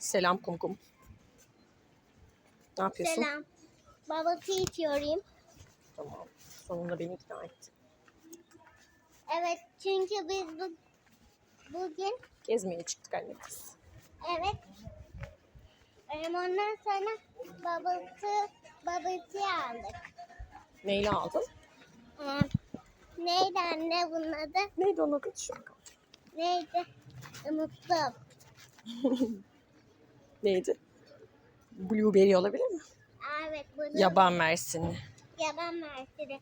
Selam kumkum. Ne yapıyorsun? Selam. Bubble tea içiyorum. Tamam. Sonunda beni ikna etti. Evet çünkü biz bu, bugün Gezmeye çıktık anne kız. evet em, ondan sonra bubble tea, bubble tea aldık. Neyle aldın? Em, neydi anne bunun adı? Neydi onun adı? Şu. Neydi? Unuttum. Neydi? Blueberry olabilir mi? Evet bunu Yaban mersinli. yaban mersini.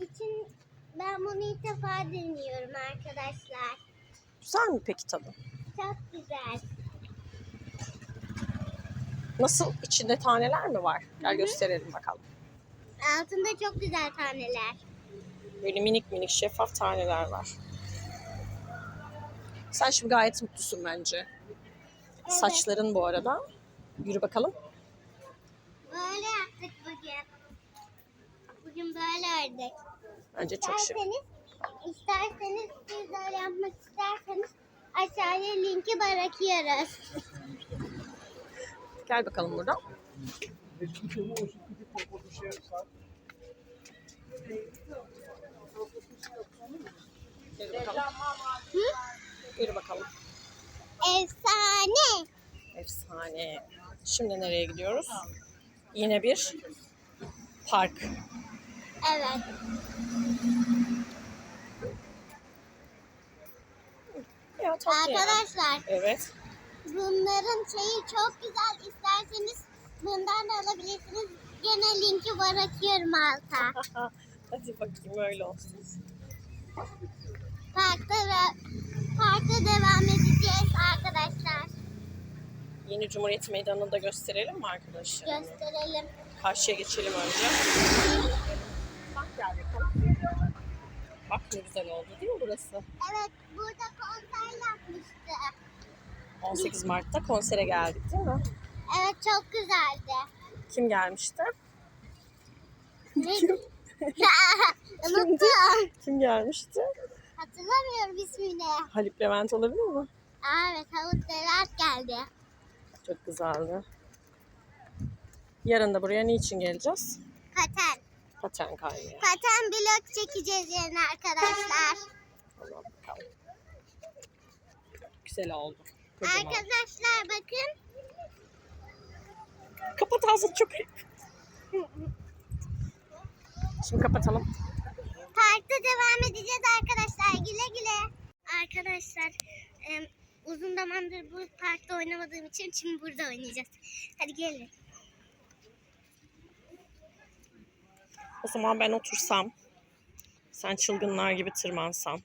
İçin ben bunu ilk defa deniyorum arkadaşlar. Güzel mi peki tadı? Çok güzel. Nasıl? İçinde taneler mi var? Gel gösterelim bakalım. Altında çok güzel taneler. Böyle minik minik şeffaf taneler var. Sen şimdi gayet mutlusun bence. Evet. Saçların bu arada. Yürü bakalım. Böyle yaptık bugün. Bugün böyle ördük. Bence çok şık. İsterseniz, isterseniz siz de yapmak isterseniz aşağıya linki bırakıyoruz. Gel bakalım buradan. Yürü bakalım. Hı? Yürü bakalım. Efsane. Efsane. Şimdi nereye gidiyoruz? Yine bir park. Evet. Ya tatlı. Arkadaşlar Evet. bunların şeyi çok güzel. İsterseniz bundan da alabilirsiniz. Gene linki bırakıyorum alta. Hadi bakayım öyle olsun. Parkta parkta devam arkadaşlar. Yeni Cumhuriyet Meydanı'nı da gösterelim mi arkadaşlar? Gösterelim. Karşıya geçelim önce. Bak gel bakalım. Bak ne güzel oldu değil mi burası? Evet burada konser yapmıştı. 18 Mart'ta konsere geldik değil mi? Evet çok güzeldi. Kim gelmişti? Neydi? Unuttum. Kim gelmişti? Hatırlamıyorum ismini. Haluk Levent olabilir mi? Evet Havut Derat geldi. Çok güzeldi. Yarın da buraya niçin geleceğiz? Paten. Paten kaymaya. Paten blok çekeceğiz yerine arkadaşlar. Tamam bakalım. Güzel oldu. Kocaman. Arkadaşlar bakın. Kapat ağzını çok. Şimdi kapatalım. Parkta devam edeceğiz arkadaşlar. Güle güle. Arkadaşlar uzun zamandır bu parkta oynamadığım için şimdi burada oynayacağız. Hadi gelin. O zaman ben otursam. Sen çılgınlar gibi tırmansan.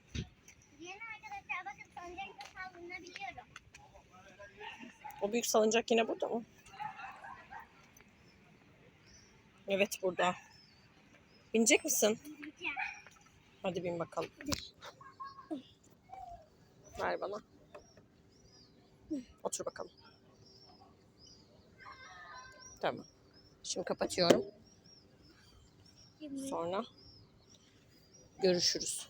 Gelin arkadaşlar bakın salıncakta sallanabiliyorum. O büyük salıncak yine burada mı? Evet burada. Binecek misin? Hadi bin bakalım. Ver bana. Otur bakalım. Tamam. Şimdi kapatıyorum. Sonra görüşürüz.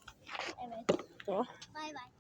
Evet. Tamam. Bay bay.